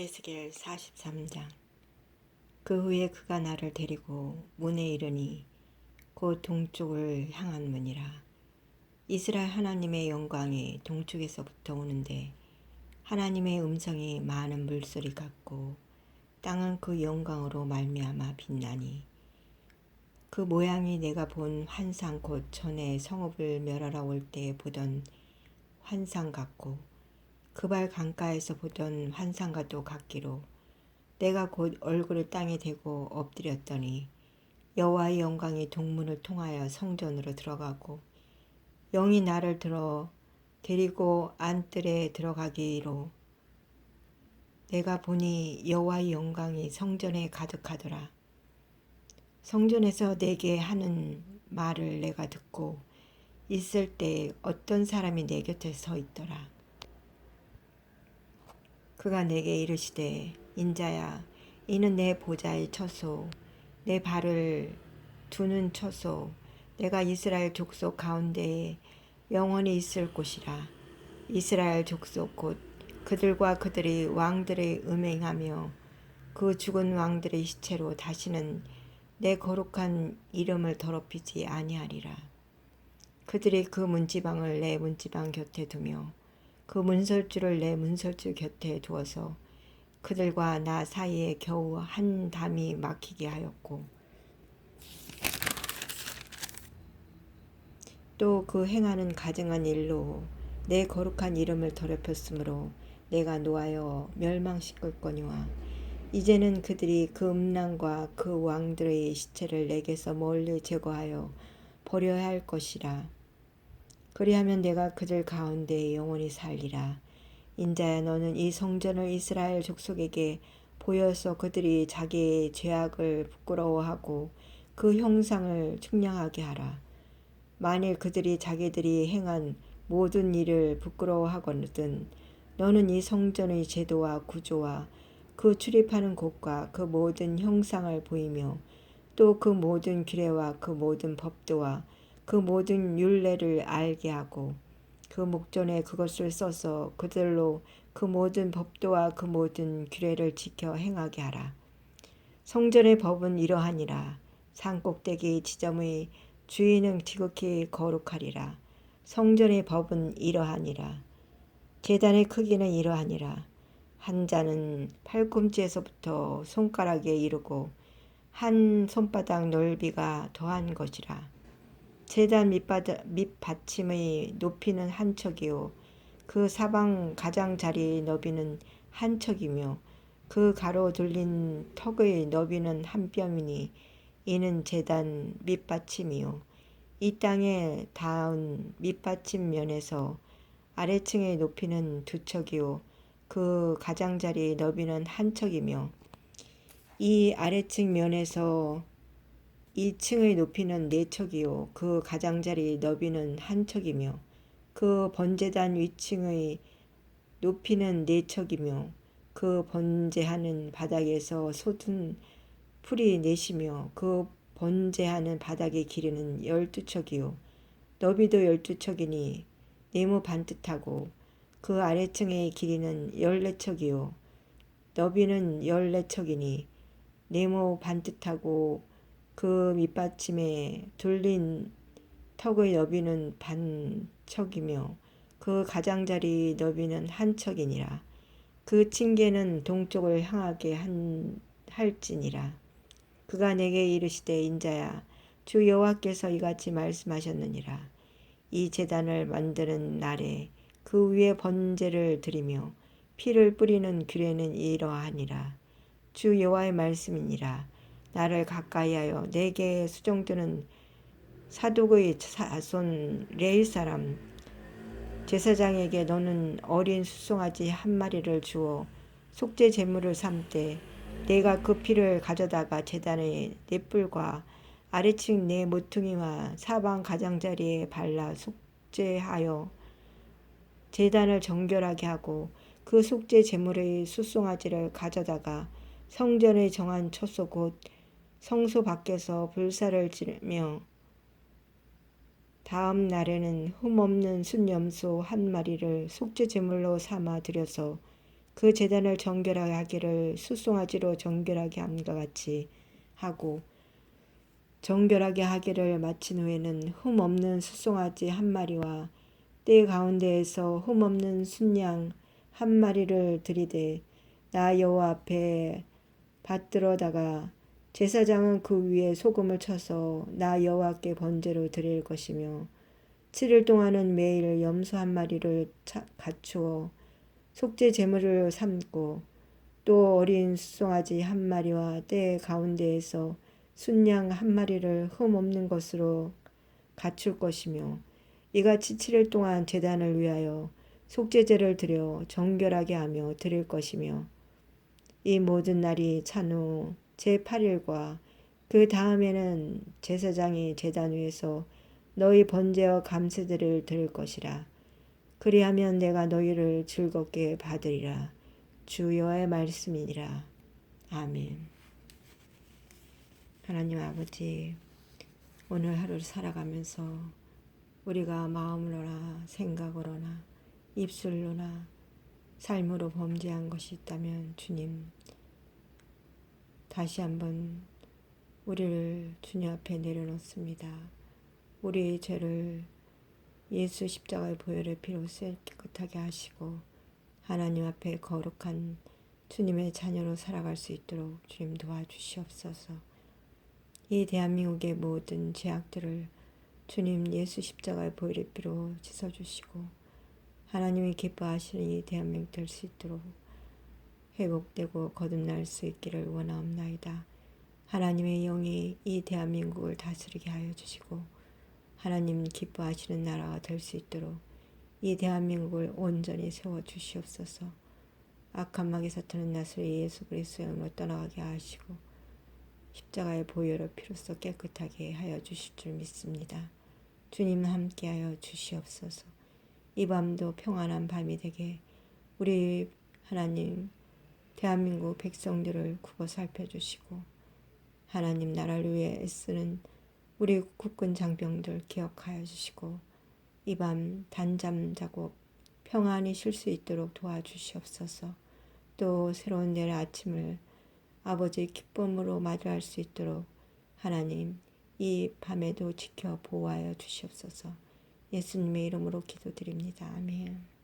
에스겔 43장. 그 후에 그가 나를 데리고 문에 이르니 곧 동쪽을 향한 문이라. 이스라엘 하나님의 영광이 동쪽에서부터 오는데 하나님의 음성이 많은 물소리 같고 땅은 그 영광으로 말미암아 빛나니 그 모양이 내가 본 환상 곧 전에 성읍을 멸하러 올 때 보던 환상 같고 그발 강가에서 보던 환상과도 같기로 내가 곧 얼굴을 땅에 대고 엎드렸더니 여호와의 영광이 동문을 통하여 성전으로 들어가고 영이 나를 들어 데리고 안뜰에 들어가기로 내가 보니 여호와의 영광이 성전에 가득하더라. 성전에서 내게 하는 말을 내가 듣고 있을 때 어떤 사람이 내 곁에 서 있더라. 그가 내게 이르시되 인자야 이는 내 보좌의 처소 내 발을 두는 처소 내가 이스라엘 족속 가운데에 영원히 있을 곳이라. 이스라엘 족속 곧 그들과 그들이 왕들의 음행하며 그 죽은 왕들의 시체로 다시는 내 거룩한 이름을 더럽히지 아니하리라. 그들이 그 문지방을 내 문지방 곁에 두며 그 문설주를 내 문설주 곁에 두어서 그들과 나 사이에 겨우 한 담이 막히게 하였고 또 그 행하는 가증한 일로 내 거룩한 이름을 더럽혔으므로 내가 노하여 멸망시킬 거니와 이제는 그들이 그 음란과 그 왕들의 시체를 내게서 멀리 제거하여 버려야 할 것이라 그리하면 내가 그들 가운데 영원히 살리라. 인자야 너는 이 성전을 이스라엘 족속에게 보여서 그들이 자기의 죄악을 부끄러워하고 그 형상을 측량하게 하라. 만일 그들이 자기들이 행한 모든 일을 부끄러워하거든 너는 이 성전의 제도와 구조와 그 출입하는 곳과 그 모든 형상을 보이며 또 그 모든 규례와 그 모든 법도와 그 모든 율례를 알게 하고 그 목전에 그것을 써서 그들로 그 모든 법도와 그 모든 규례를 지켜 행하게 하라. 성전의 법은 이러하니라. 산꼭대기 지점의 주인은 지극히 거룩하리라. 성전의 법은 이러하니라. 재단의 크기는 이러하니라. 한 자는 팔꿈치에서부터 손가락에 이르고 한 손바닥 넓이가 더한 것이라. 밑바닥, 밑받침의 높이는 한 척이요. 그 사방 가장자리 너비는 한 척이며 그 가로 둘린 턱의 너비는 한 뼘이니 이는 재단 밑받침이요. 이 땅에 닿은 밑받침 면에서 아래층의 높이는 두 척이요. 그 가장자리 너비는 한 척이며 이 아래층 면에서 2층의 높이는 4척이요. 그 가장자리 너비는 한 척이며 그 번제단 위층의 높이는 4척이며 그 번제하는 바닥에서 솟은 풀이 넷이며 그 번제하는 바닥의 길이는 열두 척이요. 너비도 열두 척이니 네모 반듯하고 그 아래층의 길이는 열네 척이요. 너비는 열네 척이니 네모 반듯하고 그 밑받침에 둘린 턱의 너비는 반척이며 그 가장자리 너비는 한 척이니라. 그 층계는 동쪽을 향하게 한 할지니라. 그가 내게 이르시되 인자야 주 여호와께서 이같이 말씀하셨느니라. 이 제단을 만드는 날에 그 위에 번제를 드리며 피를 뿌리는 규례는 이러하니라. 주 여호와의 말씀이니라. 나를 가까이하여 내게 수종드는 사독의 사손 레일 사람 제사장에게 너는 어린 수송아지 한 마리를 주어 속죄 제물을 삼되 내가 그 피를 가져다가 제단의 넷불과 아래층 네 모퉁이와 사방 가장자리에 발라 속죄하여 제단을 정결하게 하고 그 속죄 제물의 수송아지를 가져다가 성전에 정한 처소 곧 성소 밖에서 불사를 지르며 다음 날에는 흠없는 순염소 한 마리를 속죄 제물로 삼아 드려서 그 재단을 정결하게 하기를 숫송아지로 정결하게 함과 같이 하고 정결하게 하기를 마친 후에는 흠 없는 숫송아지 한 마리와 때 가운데에서 흠 없는 순양 한 마리를 들이되 나 여호와 앞에 받들어다가 제사장은 그 위에 소금을 쳐서 나 여호와께 번제로 드릴 것이며 7일 동안은 매일 염소 한 마리를 차- 갖추어 속죄 제물을 삼고 또 어린 수송아지 한 마리와 때 가운데에서 순양 한 마리를 흠 없는 것으로 갖출 것이며 이같이 7일 동안 제단을 위하여 속죄제를 드려 정결하게 하며 드릴 것이며 이 모든 날이 찬후 제8일과 그 다음에는 제사장이 제단 위에서 너희 번제와 감세들을 드릴 것이라. 그리하면 내가 너희를 즐겁게 받으리라. 주 여호와의 말씀이니라. 아멘. 하나님 아버지 오늘 하루를 살아가면서 우리가 마음으로나 생각으로나 입술로나 삶으로 범죄한 것이 있다면 주님 다시 한번 우리를 주님 앞에 내려놓습니다. 우리의 죄를 예수 십자가의 보혈의 피로 깨끗하게 하시고 하나님 앞에 거룩한 주님의 자녀로 살아갈 수 있도록 주님 도와주시옵소서. 이 대한민국의 모든 죄악들을 주님 예수 십자가의 보혈의 피로 씻어주시고 하나님이 기뻐하시는 이 대한민국 될 수 있도록 회복되고 거듭날 수 있기를 원하옵나이다. 하나님의 영이 이 대한민국을 다스리게 하여 주시고 하나님 기뻐하시는 나라가 될 수 있도록 이 대한민국을 온전히 세워 주시옵소서. 악한 마귀 사탄은 나스리 예수 그리스도의 이름으로 떠나가게 하시고 십자가의 보혈의 피로써 깨끗하게 하여 주실 줄 믿습니다. 주님 함께하여 주시옵소서. 이 밤도 평안한 밤이 되게 우리 하나님 대한민국 백성들을 구워 살펴주시고 하나님 나라를 위해 애쓰는 우리 국군 장병들 기억하여 주시고 이 밤 단잠 자고 평안히 쉴 수 있도록 도와주시옵소서. 또 새로운 내일 아침을 아버지의 기쁨으로 맞이할 수 있도록 하나님 이 밤에도 지켜 보호하여 주시옵소서. 예수님의 이름으로 기도드립니다. 아멘.